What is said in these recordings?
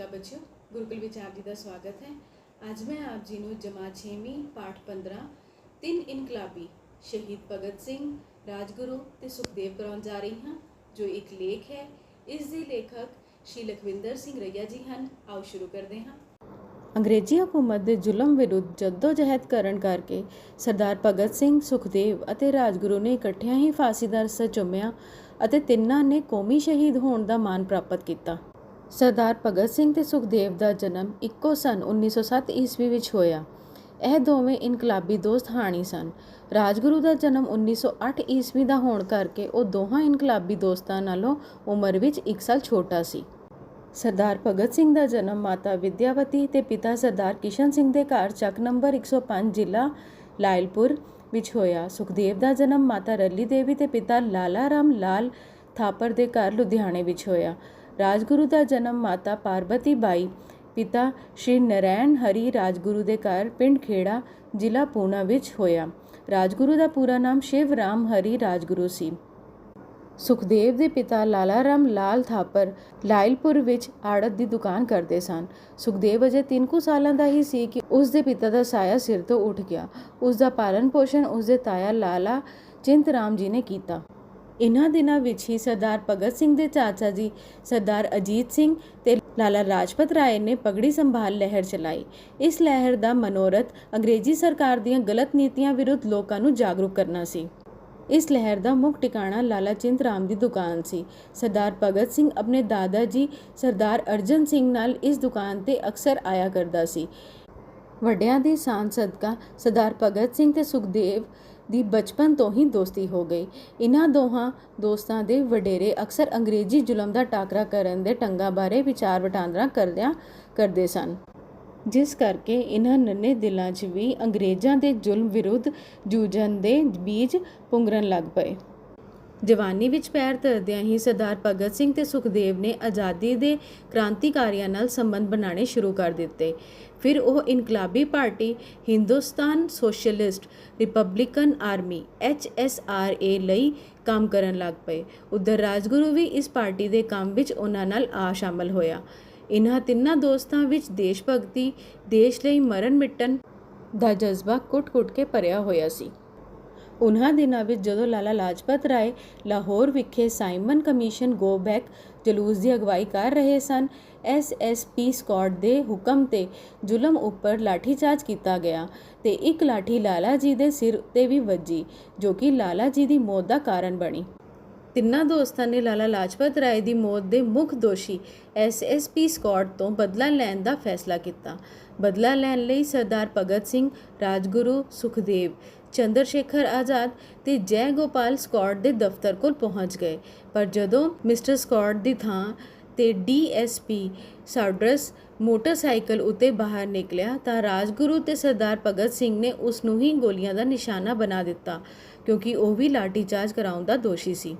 ਨਮਸਕਾਰ ਬੱਚਿਓ, ਗੁਰੂਕੁਲ ਵਿੱਚ ਆਪ ਜੀ ਦਾ ਸਵਾਗਤ ਹੈ। ਅੱਜ ਮੈਂ ਆਪ ਜੀ ਨੂੰ ਜਮਾਤ 6ਵੀਂ ਪਾਠ 15 ਤਿੰਨ ਇਨਕਲਾਬੀ ਸ਼ਹੀਦ ਭਗਤ ਸਿੰਘ, ਰਾਜਗੁਰੂ ਤੇ ਸੁਖਦੇਵ ਕਰਾਉਣ ਜਾ ਰਹੀ ਹਾਂ, ਜੋ ਇੱਕ ਲੇਖ ਹੈ। ਇਸ ਦੇ ਲੇਖਕ ਸ਼੍ਰੀ ਲਖਵਿੰਦਰ ਸਿੰਘ ਰਈਆ ਜੀ ਹਨ। ਆਓ ਸ਼ੁਰੂ ਕਰਦੇ ਹਾਂ। ਅੰਗਰੇਜ਼ੀ ਹਕੂਮਤ ਦੇ ਜ਼ੁਲਮ ਵਿਰੁੱਧ ਜਦੋਜਹਿਦ ਕਰਨ ਕਰਕੇ ਸਰਦਾਰ ਭਗਤ ਸਿੰਘ, ਸੁਖਦੇਵ ਅਤੇ ਰਾਜਗੁਰੂ ਨੇ ਇਕੱਠਿਆਂ ਹੀ ਫਾਂਸੀ ਦਾ ਰਸਾ ਚੁੰਮਿਆ ਅਤੇ ਤਿੰਨਾਂ ਨੇ ਕੌਮੀ ਸ਼ਹੀਦ ਹੋਣ ਦਾ ਮਾਣ ਪ੍ਰਾਪਤ ਕੀਤਾ। ਸਰਦਾਰ ਭਗਤ ਸਿੰਘ ਤੇ ਸੁਖਦੇਵ ਦਾ ਜਨਮ ਇੱਕੋ ਸਨ 1907 ਈਸਵੀ ਵਿੱਚ ਹੋਇਆ। ਇਹ ਦੋਵੇਂ ਇਨਕਲਾਬੀ ਦੋਸਤ ਹਾਣੀ ਸਨ। ਰਾਜਗੁਰੂ ਦਾ ਜਨਮ 1908 ਈਸਵੀ ਦਾ ਹੋਣ ਕਰਕੇ ਉਹ ਦੋਹਾਂ ਇਨਕਲਾਬੀ ਦੋਸਤਾਂ ਨਾਲੋਂ ਉਮਰ ਵਿੱਚ 1 ਸਾਲ ਛੋਟਾ ਸੀ। ਸਰਦਾਰ ਭਗਤ ਸਿੰਘ ਦਾ ਜਨਮ ਮਾਤਾ ਵਿਦਿਆਵਤੀ ਤੇ ਪਿਤਾ ਸਰਦਾਰ ਕਿਸ਼ਨ ਸਿੰਘ ਦੇ ਘਰ ਚੱਕ ਨੰਬਰ 105 ਜ਼ਿਲ੍ਹਾ ਲਾਇਲਪੁਰ ਵਿੱਚ ਹੋਇਆ। ਸੁਖਦੇਵ ਦਾ ਜਨਮ ਮਾਤਾ ਰੱਲੀ ਦੇਵੀ ਤੇ ਪਿਤਾ ਲਾਲਾ ਰਾਮ ਲਾਲ ਥਾਪਰ ਦੇ ਘਰ ਲੁਧਿਆਣੇ ਵਿੱਚ ਹੋਇਆ। ਰਾਜਗੁਰੂ ਦਾ ਜਨਮ ਮਾਤਾ ਪਾਰਬਤੀ ਬਾਈ ਪਿਤਾ ਸ਼੍ਰੀ ਨਰੈਣ ਹਰੀ ਰਾਜਗੁਰੂ ਦੇ ਘਰ ਪਿੰਡ ਖੇੜਾ, ਜ਼ਿਲ੍ਹਾ ਪੂਨਾ ਵਿੱਚ ਹੋਇਆ। ਰਾਜਗੁਰੂ ਦਾ ਪੂਰਾ ਨਾਮ ਸ਼ਿਵ ਰਾਮ ਹਰੀ ਰਾਜਗੁਰੂ ਸੀ। ਸੁਖਦੇਵ ਦੇ ਪਿਤਾ ਲਾਲਾ ਰਾਮ ਲਾਲ ਥਾਪਰ ਲਾਇਲਪੁਰ ਵਿੱਚ ਆੜਤ ਦੀ ਦੁਕਾਨ ਕਰਦੇ ਸਨ। ਸੁਖਦੇਵ ਅਜੇ 3 ਕੁ ਸਾਲਾਂ ਦਾ ਹੀ ਸੀ ਕਿ ਉਸ ਦੇ ਪਿਤਾ ਦਾ ਸਾਇਆ ਸਿਰ ਤੋਂ ਉੱਠ ਗਿਆ। ਉਸ ਦਾ ਪਾਲਣ ਪੋਸ਼ਣ ਉਸ ਦੇ ਤਾਇਆ ਲਾਲਾ ਚਿੰਤ ਰਾਮ ਜੀ ਨੇ ਕੀਤਾ। ਇਹਨਾਂ ਦਿਨਾਂ ਵਿੱਚ ਹੀ ਸਰਦਾਰ ਭਗਤ ਸਿੰਘ ਦੇ ਚਾਚਾ ਜੀ, ਸਰਦਾਰ ਅਜੀਤ ਸਿੰਘ ਤੇ ਲਾਲਾ ਰਾਜਪਤ ਰਾਏ ਨੇ ਪਗੜੀ ਸੰਭਾਲ ਲਹਿਰ ਚਲਾਈ। ਇਸ ਲਹਿਰ ਦਾ ਮਨੋਰਥ ਅੰਗਰੇਜ਼ੀ ਸਰਕਾਰ ਦੀਆਂ ਗਲਤ ਨੀਤੀਆਂ ਵਿਰੁੱਧ ਲੋਕਾਂ ਨੂੰ ਜਾਗਰੂਕ ਕਰਨਾ ਸੀ। ਇਸ ਲਹਿਰ ਦਾ ਮੁੱਖ ਟਿਕਾਣਾ ਲਾਲਾ ਚਿੰਤ ਰਾਮ ਦੀ ਦੁਕਾਨ ਸੀ। ਸਰਦਾਰ ਭਗਤ ਸਿੰਘ ਆਪਣੇ ਦਾਦਾ ਜੀ, ਸਰਦਾਰ ਅਰਜਨ ਸਿੰਘ ਨਾਲ ਇਸ ਦੁਕਾਨ ਤੇ ਅਕਸਰ ਆਇਆ ਕਰਦਾ ਸੀ। ਵੱਡਿਆਂ ਦੀ ਸਾਂਝ ਸਦਕਾ ਸਰਦਾਰ ਭਗਤ ਸਿੰਘ ਤੇ ਸੁਖਦੇਵ ਦੀ ਬਚਪਨ ਤੋਂ ਹੀ ਦੋਸਤੀ ਹੋ ਗਈ। ਇਹਨਾਂ ਦੋਹਾਂ ਦੋਸਤਾਂ ਦੇ ਵਡੇਰੇ ਅਕਸਰ ਅੰਗਰੇਜ਼ੀ ਜ਼ੁਲਮ ਦਾ ਟਾਕਰਾ ਕਰਨ ਦੇ ਟੰਗਾਂ ਬਾਰੇ ਵਿਚਾਰ ਵਟਾਂਦਰਾ ਕਰਦਿਆਂ ਕਰਦੇ ਸਨ। ਜਿਸ ਕਰਕੇ ਇਹਨਾਂ ਨੰਨੇ ਦਿਲਾਂ 'ਚ ਵੀ ਅੰਗਰੇਜ਼ਾਂ ਦੇ ਜ਼ੁਲਮ ਵਿਰੁੱਧ ਜੂਝਣ ਦੇ ਬੀਜ ਪੁੰਗਰਨ ਲੱਗ ਪਏ। ਜਵਾਨੀ ਵਿੱਚ ਪੈਰ ਧਰਦਿਆਂ ਹੀ ਸਰਦਾਰ ਭਗਤ ਸਿੰਘ ਤੇ ਸੁਖਦੇਵ ਨੇ ਆਜ਼ਾਦੀ ਦੇ ਕ੍ਰਾਂਤੀਕਾਰੀਆਂ ਨਾਲ ਸੰਬੰਧ ਬਣਾਉਣੇ ਸ਼ੁਰੂ ਕਰ ਦਿੱਤੇ। ਫਿਰ ਉਹ ਇਨਕਲਾਬੀ party, Hindustan Socialist Republican Army HSRA ਲਈ ਕੰਮ ਕਰਨ ਲੱਗ ਪਏ। ਉਧਰ ਰਾਜਗੁਰੂ ਵੀ ਇਸ ਪਾਰਟੀ ਦੇ ਕੰਮ ਵਿੱਚ ਉਹਨਾਂ ਨਾਲ ਆ ਸ਼ਾਮਲ ਹੋਇਆ। ਇਨ੍ਹਾਂ ਤਿੰਨਾਂ ਦੋਸਤਾਂ ਵਿੱਚ ਦੇਸ਼ ਭਗਤੀ, ਦੇਸ਼ ਲਈ ਮਰਨ ਮਿਟਣ ਦਾ ਜਜ਼ਬਾ ਕੁੱਟ-ਕੁੱਟ ਕੇ ਭਰਿਆ ਹੋਇਆ ਸੀ। ਉਹਨਾਂ ਦਿਨਾਂ ਵਿੱਚ ਜਦੋਂ ਲਾਲਾ ਲਾਜਪਤ ਰਾਏ ਲਾਹੌਰ ਵਿਖੇ ਸਾਈਮਨ ਕਮਿਸ਼ਨ ਗੋ ਬੈਕ ਜਲੂਸ ਦੀ ਅਗਵਾਈ ਕਰ ਰਹੇ ਸਨ ਐਸਐਸਪੀ ਸਕਾਟ ਦੇ ਹੁਕਮ ਤੇ ਜ਼ੁਲਮ ਉੱਪਰ ਲਾਠੀਚਾਰਜ ਕੀਤਾ ਗਿਆ ਤੇ ਇੱਕ ਲਾਠੀ ਲਾਲਾ ਜੀ ਦੇ ਸਿਰ ਉੱਤੇ ਵੀ ਵੱਜੀ, ਜੋ ਕਿ ਲਾਲਾ ਜੀ ਦੀ ਮੌਤ ਦਾ ਕਾਰਨ ਬਣੀ। ਤਿੰਨਾਂ ਦੋਸਤਾਂ ਨੇ ਲਾਲਾ ਲਾਜਪਤ ਰਾਏ ਦੀ ਮੌਤ ਦੇ ਮੁੱਖ ਦੋਸ਼ੀ ਐਸਐਸਪੀ ਸਕਾਟ ਤੋਂ ਬਦਲਾ ਲੈਣ ਦਾ ਫੈਸਲਾ ਕੀਤਾ। ਬਦਲਾ ਲੈਣ ਲਈ ਸਰਦਾਰ ਭਗਤ ਸਿੰਘ, ਰਾਜਗੁਰੂ ਸੁਖਦੇਵ ਚੰਦਰ ਸ਼ੇਖਰ ਆਜ਼ਾਦ ਤੇ ਜੈ ਗੋਪਾਲ ਸਕਾਟ ਦੇ ਦਫ਼ਤਰ ਕੋਲ ਪਹੁੰਚ ਗਏ। ਪਰ ਜਦੋਂ ਮਿਸਟਰ ਸਕਾਟ ਦੀ ਥਾਂ ਤੇ ਡੀਐਸਪੀ ਸਾਡਰਸ ਮੋਟਰਸਾਈਕਲ ਉੱਤੇ ਬਾਹਰ ਨਿਕਲਿਆ ਤਾਂ ਰਾਜਗੁਰੂ ਤੇ ਸਰਦਾਰ ਭਗਤ ਸਿੰਘ ਨੇ ਉਸ ਨੂੰ ਹੀ ਗੋਲੀਆਂ ਦਾ ਨਿਸ਼ਾਨਾ ਬਣਾ ਦਿੱਤਾ, ਕਿਉਂਕਿ ਉਹ ਵੀ ਲਾਠੀਚਾਰਜ ਕਰਾਉਣ ਦਾ ਦੋਸ਼ੀ ਸੀ।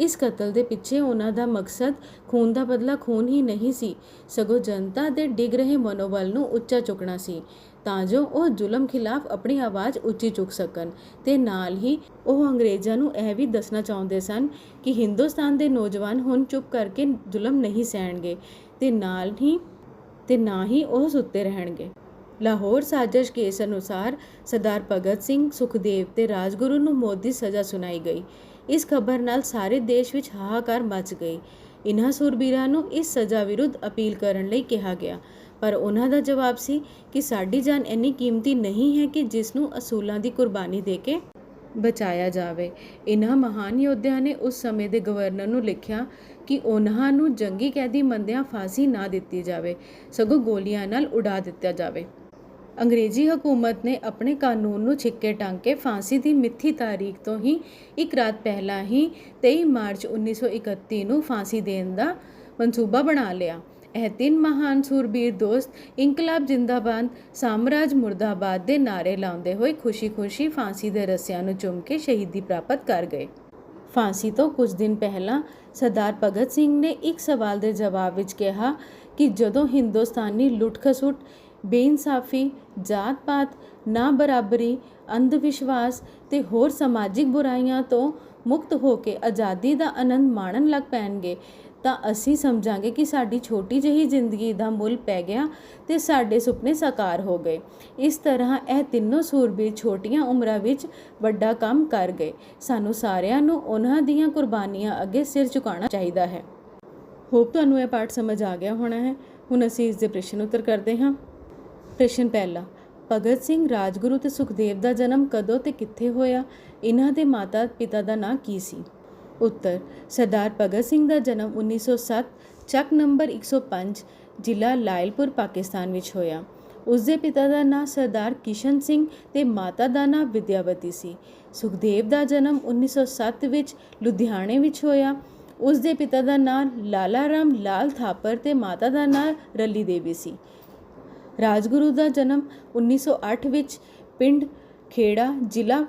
ਇਸ ਕਤਲ ਦੇ ਪਿੱਛੇ ਉਹਨਾਂ ਦਾ ਮਕਸਦ ਖੂਨ ਦਾ ਬਦਲਾ ਖੂਨ ਹੀ ਨਹੀਂ ਸੀ। ਸਗੋਂ ਜਨਤਾ ਦੇ ਡਿੱਗ ਰਹੇ ਮਨੋਬਲ ਨੂੰ ਉੱਚਾ ਚੁੱਕਣਾ ਸੀ, ਤਾਂ ਜੋ ਉਹ ਜ਼ੁਲਮ ਖਿਲਾਫ ਆਪਣੀ ਆਵਾਜ਼ ਉੱਚੀ ਚੁੱਕ ਸਕਣ ਤੇ ਨਾਲ ਹੀ ਉਹ ਅੰਗਰੇਜ਼ਾਂ ਨੂੰ ਇਹ ਵੀ ਦੱਸਣਾ ਚਾਹੁੰਦੇ ਸਨ ਕਿ ਹਿੰਦੁਸਤਾਨ ਦੇ ਨੌਜਵਾਨ ਹੁਣ ਚੁੱਪ ਕਰਕੇ ਜ਼ੁਲਮ ਨਹੀਂ ਸਹਿਣਗੇ ਤੇ ਨਾਲ ਹੀ, ਤੇ ਨਾ ਹੀ ਉਹ ਸੁੱਤੇ ਰਹਿਣਗੇ। ਲਾਹੌਰ ਸਾਜ਼ਿਸ਼ ਕੇਸ ਅਨੁਸਾਰ ਸਰਦਾਰ ਭਗਤ ਸਿੰਘ ਸੁਖਦੇਵ ਤੇ ਰਾਜਗੁਰੂ ਨੂੰ ਮੌਤ ਦੀ ਸਜ਼ਾ ਸੁਣਾਈ ਗਈ। ਇਸ ਖਬਰ ਨਾਲ ਸਾਰੇ ਦੇਸ਼ ਵਿੱਚ ਹਾਹਾਕਾਰ ਮਚ ਗਈ। ਇਨ੍ਹਾਂ ਸੂਰਬੀਰਾਂ ਨੂੰ ਇਸ ਸਜ਼ਾ ਵਿਰੁੱਧ ਅਪੀਲ ਕਰਨ ਲਈ ਕਿਹਾ ਗਿਆ। ਪਰ ਉਹਨਾਂ ਦਾ ਜਵਾਬ ਸੀ ਕਿ ਸਾਡੀ ਜਾਨ ਇੰਨੀ ਕੀਮਤੀ ਨਹੀਂ ਹੈ ਕਿ ਜਿਸ ਨੂੰ ਅਸੂਲਾਂ ਦੀ ਕੁਰਬਾਨੀ ਦੇ ਕੇ ਬਚਾਇਆ ਜਾਵੇ। ਇਨ੍ਹਾਂ ਮਹਾਨ ਯੋਧਿਆਂ ਨੇ ਉਸ ਸਮੇਂ ਦੇ ਗਵਰਨਰ ਨੂੰ ਲਿਖਿਆ ਕਿ ਉਹਨਾਂ ਨੂੰ ਜੰਗੀ ਕੈਦੀ ਮੰਦਿਆਂ ਫਾਂਸੀ ਨਾ ਦਿੱਤੀ ਜਾਵੇ, ਸਗੋਂ ਗੋਲੀਆਂ ਨਾਲ ਉਡਾ ਦਿੱਤਾ ਜਾਵੇ। ਅੰਗਰੇਜ਼ੀ ਹਕੂਮਤ ਨੇ ਆਪਣੇ ਕਾਨੂੰਨ ਨੂੰ ਛਿੱਕੇ ਟੰਗ ਕੇ ਫਾਂਸੀ ਦੀ ਮਿੱਥੀ ਤਾਰੀਖ ਤੋਂ ਹੀ ਇੱਕ ਰਾਤ ਪਹਿਲਾਂ ਹੀ 23 ਮਾਰਚ 1931 ਨੂੰ ਫਾਂਸੀ ਦੇਣ ਦਾ ਮਨਸੂਬਾ ਬਣਾ ਲਿਆ। ਇਹ ਤਿੰਨ ਮਹਾਨ ਸੂਰਬੀਰ ਦੋਸਤ ਇਨਕਲਾਬ ਜਿੰਦਾਬਾਦ, ਸਾਮਰਾਜ ਮੁਰਦਾਬਾਦ ਦੇ ਨਾਰੇ ਲਾਉਂਦੇ ਹੋਏ ਖੁਸ਼ੀ-ਖੁਸ਼ੀ ਫਾਂਸੀ ਦੇ ਰੱਸਿਆਂ ਨੂੰ ਚੁੰਮ ਕੇ ਸ਼ਹੀਦੀ ਪ੍ਰਾਪਤ ਕਰ ਗਏ। ਫਾਂਸੀ ਤੋਂ ਕੁਝ ਦਿਨ ਪਹਿਲਾਂ ਸਰਦਾਰ ਭਗਤ ਸਿੰਘ ਨੇ ਇੱਕ ਸਵਾਲ ਦੇ ਜਵਾਬ ਵਿੱਚ ਕਿਹਾ ਕਿ ਜਦੋਂ ਹਿੰਦੁਸਤਾਨੀ ਲੁੱਟ-ਖਸੁੱਟ ਬੇਇਨਸਾਫੀ, ਜਾਤ-ਪਾਤ ਨਾ ਬਰਾਬਰੀ ਅੰਧ ਵਿਸ਼ਵਾਸ ਤੇ ਹੋਰ ਸਮਾਜਿਕ ਬੁਰਾਈਆਂ ਤੋਂ ਮੁਕਤ ਹੋ ਕੇ ਆਜ਼ਾਦੀ ਦਾ ਆਨੰਦ ਮਾਣਨ ਲੱਗ ਪੈਣਗੇ, ਤਾਂ ਅਸੀਂ ਸਮਝਾਂਗੇ ਕਿ ਸਾਡੀ ਛੋਟੀ ਜਿਹੀ ਜ਼ਿੰਦਗੀ ਦਾ ਮੁੱਲ ਪੈ ਗਿਆ ਤੇ ਸਾਡੇ ਸੁਪਨੇ ਸਾਕਾਰ ਹੋ ਗਏ। ਇਸ ਤਰ੍ਹਾਂ ਇਹ ਤਿੰਨੋਂ ਸੂਰਬੀਰ ਛੋਟੀਆਂ ਉਮਰਾਂ ਵਿੱਚ ਵੱਡਾ ਕੰਮ ਕਰ ਗਏ। ਸਾਨੂੰ ਸਾਰਿਆਂ ਨੂੰ ਉਹਨਾਂ ਦੀਆਂ ਕੁਰਬਾਨੀਆਂ ਅੱਗੇ ਸਿਰ ਝੁਕਾਉਣਾ ਚਾਹੀਦਾ ਹੈ। ਹੋਪ ਤੁਹਾਨੂੰ ਇਹ ਪਾਠ ਸਮਝ ਆ ਗਿਆ ਹੋਣਾ ਹੈ। ਹੁਣ ਅਸੀਂ ਇਸ ਦੇ ਪ੍ਰਸ਼ਨ ਉੱਤਰ ਕਰਦੇ ਹਾਂ। ਪ੍ਰਸ਼ਨ ਪਹਿਲਾ, ਭਗਤ ਸਿੰਘ ਰਾਜਗੁਰੂ ਤੇ ਸੁਖਦੇਵ ਦਾ ਜਨਮ ਕਦੋਂ ਤੇ ਕਿੱਥੇ ਹੋਇਆ? ਇਹਨਾਂ ਦੇ ਮਾਤਾ ਪਿਤਾ ਦਾ ਨਾਂ ਕੀ ਸੀ? ਉੱਤਰ, ਸਰਦਾਰ ਭਗਤ ਸਿੰਘ ਦਾ ਜਨਮ 1907 ਚੱਕ ਨੰਬਰ 105 ਜ਼ਿਲ੍ਹਾ ਲਾਇਲਪੁਰ, ਪਾਕਿਸਤਾਨ ਵਿੱਚ ਹੋਇਆ। ਉਸ ਦੇ ਪਿਤਾ ਦਾ ਨਾਂ ਸਰਦਾਰ ਕਿਸ਼ਨ ਸਿੰਘ ਤੇ ਮਾਤਾ ਦਾ ਨਾਂ ਵਿਦਿਆਵਤੀ ਸੀ। ਸੁਖਦੇਵ ਦਾ ਜਨਮ 1907 ਵਿੱਚ ਲੁਧਿਆਣੇ ਵਿੱਚ ਹੋਇਆ। ਉਸ ਦੇ ਪਿਤਾ ਦਾ ਨਾਂ ਲਾਲਾ ਰਾਮ ਲਾਲ ਥਾਪਰ ਤੇ ਮਾਤਾ ਦਾ ਨਾਂ ਰੱਲੀ ਦੇਵੀ ਸੀ। ਰਾਜਗੁਰੂ ਦਾ ਜਨਮ 1908 ਵਿੱਚ ਪਿੰਡ ਖੇੜਾ ਜ਼ਿਲ੍ਹਾ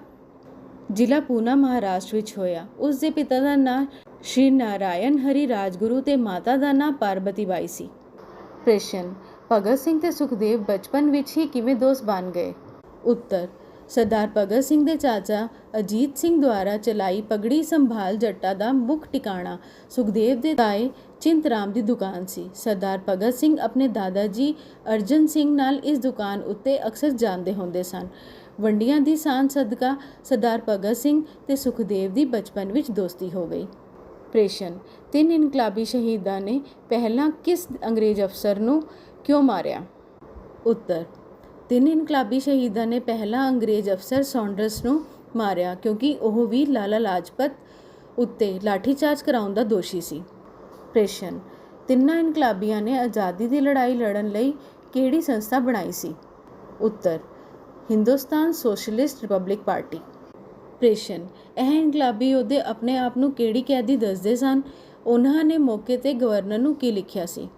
ਜ਼ਿਲ੍ਹਾ ਪੂਨਾ, ਮਹਾਰਾਸ਼ਟਰ ਵਿੱਚ ਹੋਇਆ। ਉਸ ਦੇ ਪਿਤਾ ਦਾ ਨਾਂ ਸ਼੍ਰੀ ਨਾਰਾਇਣ ਹਰੀ ਰਾਜਗੁਰੂ ਤੇ ਮਾਤਾ ਦਾ ਨਾਂ ਪਾਰਬਤੀ ਬਾਈ ਸੀ। ਪ੍ਰਸ਼ਨ, ਭਗਤ ਸਿੰਘ ਤੇ ਸੁਖਦੇਵ ਬਚਪਨ ਵਿੱਚ ਹੀ ਕਿਵੇਂ ਦੋਸਤ ਬਣ ਗਏ? ਉੱਤਰ, ਸਰਦਾਰ ਭਗਤ ਸਿੰਘ ਦੇ ਚਾਚਾ ਅਜੀਤ ਸਿੰਘ ਦੁਆਰਾ ਚਲਾਈ ਪਗੜੀ ਸੰਭਾਲ ਜੱਟਾ ਦਾ ਮੁੱਖ ਟਿਕਾਣਾ ਸੁਖਦੇਵ ਦੇ ਤਾਏ ਚਿੰਤਰਾਮ ਦੀ ਦੁਕਾਨ ਸੀ। ਸਰਦਾਰ ਭਗਤ ਸਿੰਘ ਆਪਣੇ ਦਾਦਾ ਜੀ ਅਰਜਨ ਸਿੰਘ ਨਾਲ ਇਸ ਦੁਕਾਨ ਉੱਤੇ ਅਕਸਰ ਜਾਂਦੇ ਹੁੰਦੇ ਸਨ। ਵੰਡੀਆਂ ਦੀ ਸਾਂਝ ਸਦਕਾ ਸਰਦਾਰ ਭਗਤ ਸਿੰਘ ਤੇ ਸੁਖਦੇਵ ਦੀ ਬਚਪਨ ਵਿੱਚ ਦੋਸਤੀ ਹੋ ਗਈ। ਪ੍ਰੇਸ਼ਨ, ਤਿੰਨ ਇਨਕਲਾਬੀ ਸ਼ਹੀਦਾਂ ਨੇ ਪਹਿਲਾਂ ਕਿਸ ਅੰਗਰੇਜ਼ ਅਫਸਰ ਨੂੰ ਕਿਉਂ ਮਾਰਿਆ? ਉੱਤਰ, ਤਿੰਨ ਇਨਕਲਾਬੀ ਸ਼ਹੀਦਾਂ ਨੇ ਪਹਿਲਾਂ ਅੰਗਰੇਜ਼ ਅਫਸਰ ਸੌਂਡਰਸ ਨੂੰ ਮਾਰਿਆ ਕਿਉਂਕਿ ਉਹ ਵੀ ਲਾਲਾ ਲਾਜਪਤ ਉੱਤੇ ਲਾਠੀਚਾਰਜ ਕਰਾਉਣ ਦਾ ਦੋਸ਼ੀ ਸੀ। ਪ੍ਰਸ਼ਨ ਤਿੰਨਾਂ ਇਨਕਲਾਬੀਆਂ ਨੇ ਆਜ਼ਾਦੀ ਦੀ ਲੜਾਈ ਲੜਨ ਲਈ ਕਿਹੜੀ ਸੰਸਥਾ ਬਣਾਈ ਸੀ? ਉੱਤਰ, ਹਿੰਦੁਸਤਾਨ ਸੋਸ਼ਲਿਸਟ ਰਿਪਬਲਿਕ ਪਾਰਟੀ। ਪ੍ਰਸ਼ਨ ਇਹ ਇਨਕਲਾਬੀ ਯੋਧੇ ਆਪਣੇ ਆਪ ਨੂੰ ਕਿਹੜੀ ਕੈਦੀ ਦੱਸਦੇ ਸਨ? ਉਹਨਾਂ ਨੇ ਮੌਕੇ ਤੇ ਗਵਰਨਰ ਨੂੰ ਕੀ ਲਿਖਿਆ ਸੀ?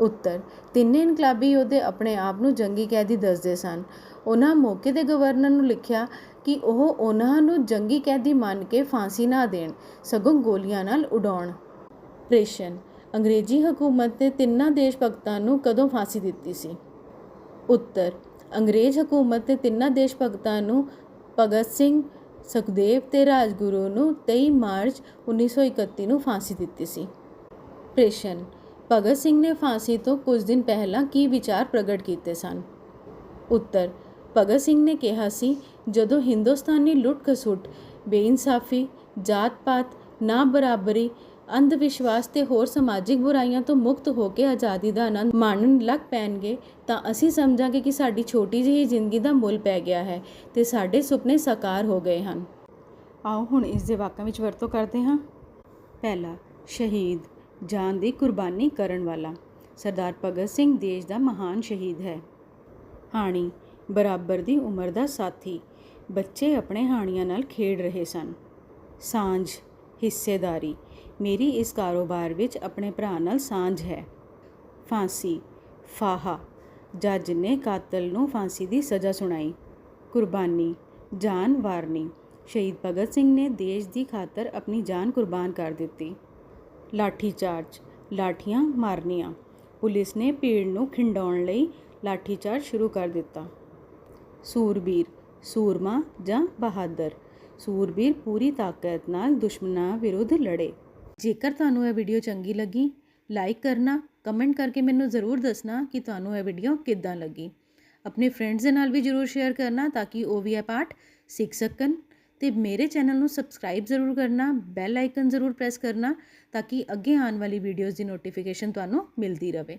ਉੱਤਰ, ਤਿੰਨੇ ਇਨਕਲਾਬੀ ਯੋਧੇ ਆਪਣੇ ਆਪ ਨੂੰ ਜੰਗੀ ਕੈਦੀ ਦੱਸਦੇ ਸਨ। ਉਹਨਾਂ ਮੌਕੇ ਤੇ ਗਵਰਨਰ ਨੂੰ ਲਿਖਿਆ ਕਿ ਉਹ ਉਹਨਾਂ ਨੂੰ ਜੰਗੀ ਕੈਦੀ ਮੰਨ ਕੇ ਫਾਂਸੀ ਨਾ ਦੇਣ, ਸਗੋਂ ਗੋਲੀਆਂ ਨਾਲ ਉਡਾਉਣ। ਪ੍ਰੇਸ਼ਨ ਅੰਗਰੇਜ਼ੀ ਹਕੂਮਤ ਨੇ ਤਿੰਨਾਂ ਦੇਸ਼ ਭਗਤਾਂ ਨੂੰ ਕਦੋਂ ਫਾਂਸੀ ਦਿੱਤੀ ਸੀ? ਉੱਤਰ ਅੰਗਰੇਜ਼ ਹਕੂਮਤ ਨੇ ਤਿੰਨਾਂ ਦੇਸ਼ ਭਗਤਾਂ ਨੂੰ ਭਗਤ ਸਿੰਘ, ਸੁਖਦੇਵ ਤੇ ਰਾਜਗੁਰੂ ਨੂੰ 23 ਮਾਰਚ 1931 ਨੂੰ ਫਾਂਸੀ ਦਿੱਤੀ ਸੀ। ਪ੍ਰਸ਼ਨ ਭਗਤ ਸਿੰਘ ਨੇ ਫਾਂਸੀ ਤੋਂ ਕੁਝ ਦਿਨ ਪਹਿਲਾਂ ਕੀ ਵਿਚਾਰ ਪ੍ਰਗਟ ਕੀਤੇ ਸਨ? ਉੱਤਰ ਭਗਤ ਸਿੰਘ ਨੇ ਕਿਹਾ ਸੀ, ਜਦੋਂ ਹਿੰਦੁਸਤਾਨੀ ਲੁੱਟ ਖਸੁੱਟ ਬੇਇਨਸਾਫੀ, ਜਾਤ-ਪਾਤ ਨਾ ਬਰਾਬਰੀ ਅੰਧ ਵਿਸ਼ਵਾਸ ਤੇ ਹੋਰ ਸਮਾਜਿਕ ਬੁਰਾਈਆਂ ਤੋਂ ਮੁਕਤ ਹੋ ਕੇ ਆਜ਼ਾਦੀ ਦਾ ਆਨੰਦ ਮਾਣਨ ਲੱਗ ਪੈਣਗੇ, ਤਾਂ ਅਸੀਂ ਸਮਝਾਂਗੇ ਕਿ ਸਾਡੀ ਛੋਟੀ ਜਿਹੀ ਜ਼ਿੰਦਗੀ ਦਾ ਮੁੱਲ ਪੈ ਗਿਆ ਹੈ ਤੇ ਸਾਡੇ ਸੁਪਨੇ ਸਾਕਾਰ ਹੋ ਗਏ ਹਨ। ਆਓ ਹੁਣ ਇਸ ਦੇ ਵਾਕਾਂ ਵਿੱਚ ਵਰਤੋਂ ਕਰਦੇ ਹਾਂ। ਪਹਿਲਾ, ਸ਼ਹੀਦ, ਜਾਨ ਦੀ ਕੁਰਬਾਨੀ ਕਰਨ ਵਾਲਾ, ਸਰਦਾਰ ਭਗਤ ਸਿੰਘ ਦੇਸ਼ ਦਾ ਮਹਾਨ ਸ਼ਹੀਦ ਹੈ। ਹਾਣੀ, ਬਰਾਬਰ ਦੀ ਉਮਰ ਦਾ ਸਾਥੀ, ਬੱਚੇ ਆਪਣੇ ਹਾਣੀਆਂ ਨਾਲ ਖੇਡ ਰਹੇ ਸਨ। ਸਾਂਝ ਹਿੱਸੇਦਾਰੀ। ਮੇਰੀ ਇਸ ਕਾਰੋਬਾਰ ਵਿੱਚ ਆਪਣੇ ਭਰਾ ਨਾਲ ਸਾਂਝ ਹੈ। ਫਾਂਸੀ। ਫਾਹਾ। ਜੱਜ ਨੇ ਕਾਤਲ ਨੂੰ ਫਾਂਸੀ ਦੀ ਸਜ਼ਾ ਸੁਣਾਈ। ਕੁਰਬਾਨੀ। ਜਾਨ ਵਾਰਨੀ। ਸ਼ਹੀਦ ਭਗਤ ਸਿੰਘ ਨੇ ਦੇਸ਼ ਦੀ ਖਾਤਰ ਆਪਣੀ ਜਾਨ ਕੁਰਬਾਨ ਕਰ ਦਿੱਤੀ। ਲਾਠੀ ਚਾਰਜ ਲਾਠੀਆਂ ਮਾਰਨੀਆਂ। ਪੁਲਿਸ ਨੇ ਭੀੜ ਨੂੰ ਖਿੰਡਾਉਣ ਲਈ ਲਾਠੀ ਚਾਰਜ ਸ਼ੁਰੂ ਕਰ ਦਿੱਤਾ। ਸੂਰਬੀਰ। ਸੂਰਮਾ ਜਾਂ ਬਹਾਦਰ। ਸੂਰਬੀਰ ਪੂਰੀ ਤਾਕਤ ਨਾਲ ਦੁਸ਼ਮਣਾਂ ਵਿਰੁੱਧ ਲੜੇ। ਜੇਕਰ ਤੁਹਾਨੂੰ ਇਹ ਵੀਡੀਓ ਚੰਗੀ ਲੱਗੀ ਲਾਈਕ ਕਰਨਾ ਕਮੈਂਟ ਕਰਕੇ ਮੈਨੂੰ ਜ਼ਰੂਰ ਦੱਸਣਾ ਕਿ ਤੁਹਾਨੂੰ ਇਹ ਵੀਡੀਓ ਕਿੱਦਾਂ ਲੱਗੀ। ਆਪਣੇ ਫਰੈਂਡਸ ਦੇ ਨਾਲ ਵੀ ਜ਼ਰੂਰ ਸ਼ੇਅਰ ਕਰਨਾ ਤਾਂ ਕਿ ਉਹ ਵੀ ਇਹ ਪਾਠ ਸਿੱਖ ਸਕਣ। ਤੇ ਮੇਰੇ ਚੈਨਲ ਨੂੰ ਸਬਸਕ੍ਰਾਈਬ ਜ਼ਰੂਰ ਕਰਨਾ ਬੈਲ ਆਈਕਨ ਜ਼ਰੂਰ ਪ੍ਰੈਸ ਕਰਨਾ ਤਾਂ ਕਿ ਅੱਗੇ ਆਉਣ ਵਾਲੀ ਵੀਡੀਓਜ਼ ਦੀ ਨੋਟੀਫਿਕੇਸ਼ਨ ਤੁਹਾਨੂੰ ਮਿਲਦੀ ਰਹੇ।